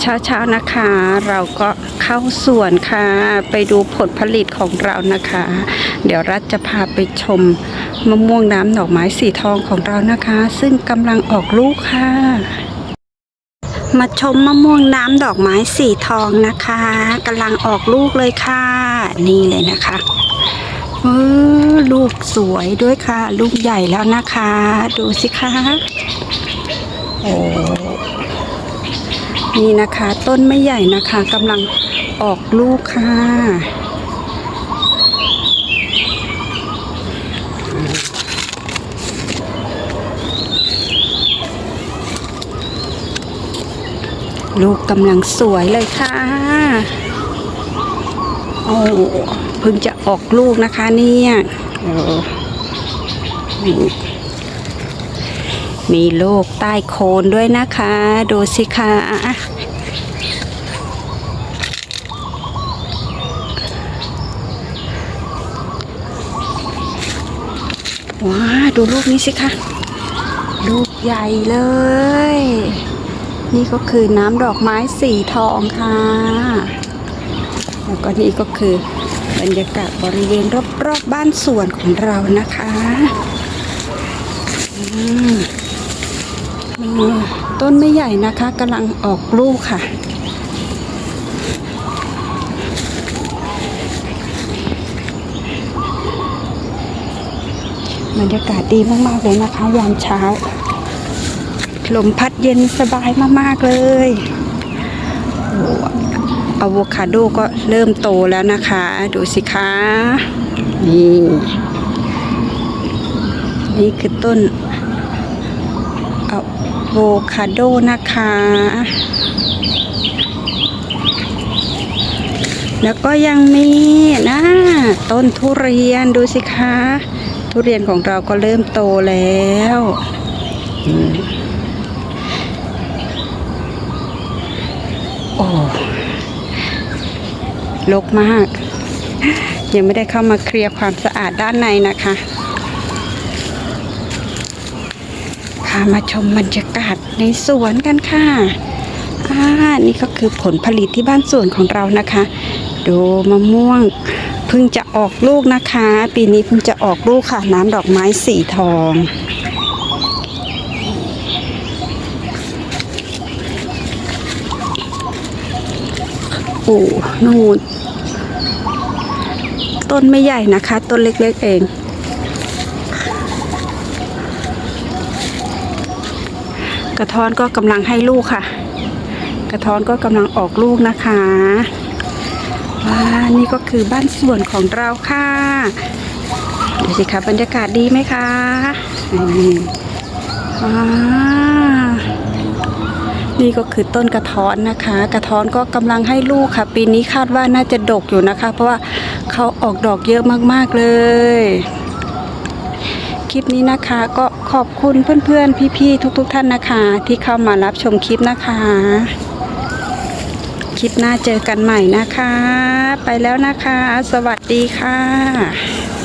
เช้าๆนะคะ เราก็เข้าสวนค่ะ ไปดูผลผลิตของเรานะคะ เดี๋ยวรัฐจะพาไปชมมะม่วงน้ำดอกไม้สีทองของเรานะคะ ซึ่งกำลังออกลูกค่ะ มาชมมะม่วงน้ำดอกไม้สีทองนะคะกำลังออกลูกเลยค่ะ นี่เลยนะคะเออลูกสวยด้วยค่ะ ลูกใหญ่แล้วนะคะ ดูสิคะโอ้ นี่นะคะ ต้นไม่ใหญ่นะคะกำลังออกลูกค่ะ ลูกกำลังสวยเลยค่ะโอ้เพิ่งจะออกลูกนะคะเนี่ยโอ้นี่ มีลูกใต้โคนด้วยนะคะ ดูสิคะว้าดูลูกนี้สิคะลูกใหญ่เลย นี่ก็คือน้ำดอกไม้สีทองค่ะ แล้วก็นี่ก็คือบรรยากาศบริเวณรอบๆบบ้านสวนของเรานะคะ อืมอืม ต้นไม่ใหญ่นะคะกำลังออกลูกค่ะ บรรยากาศดีมาก ๆ เลยนะคะ ยามเช้า ลมพัดเย็นสบายมาก ๆ เลยโอ้อะโวคาโดก็เริ่มโตแล้วนะคะ ดูสิคะ นี่ นี่คือต้นอะ โวคาโดนะคะ แล้วก็ยังมีนะต้นทุเรียนดูสิคะ ทุเรียนของเราก็เริ่มโตแล้วโอ้ลกมาก ยังไม่ได้เข้ามาเคลียร์ความสะอาดด้านในนะคะ พามาชมบรรยากาศในสวนกันค่ะอ่านี่ก็คือผลผลิตที่บ้านสวนของเรานะคะ ดูมะม่วงเพิ่งจะออกลูกนะคะ ปีนี้เพิ่งจะออกลูกค่ะ น้ำดอกไม้สีทองโอ้นูนต้นไม่ใหญ่นะคะ ต้นเล็กๆเอง กระท้อนก็กำลังให้ลูกค่ะ กระท้อนก็กำลังออกลูกนะคะว้านี่ก็คือบ้านสวนของเราค่ะดูสิคะบรรยากาศดีไหมคะนี่านี่ก็คือต้นกระท้อนนะคะ กระท้อนก็กำลังให้ลูกค่ะ ปีนี้คาดว่าน่าจะดกอยู่นะคะ เพราะว่าเขาออกดอกเยอะมากๆเลย คลิปนี้นะคะ ก็ขอบคุณเพื่อนๆ พี่ๆ ทุก ๆ ท่านนะคะ ที่เข้ามารับชมคลิปนะคะ คลิปหน้าเจอกันใหม่นะคะ ไปแล้วนะคะ สวัสดีค่ะ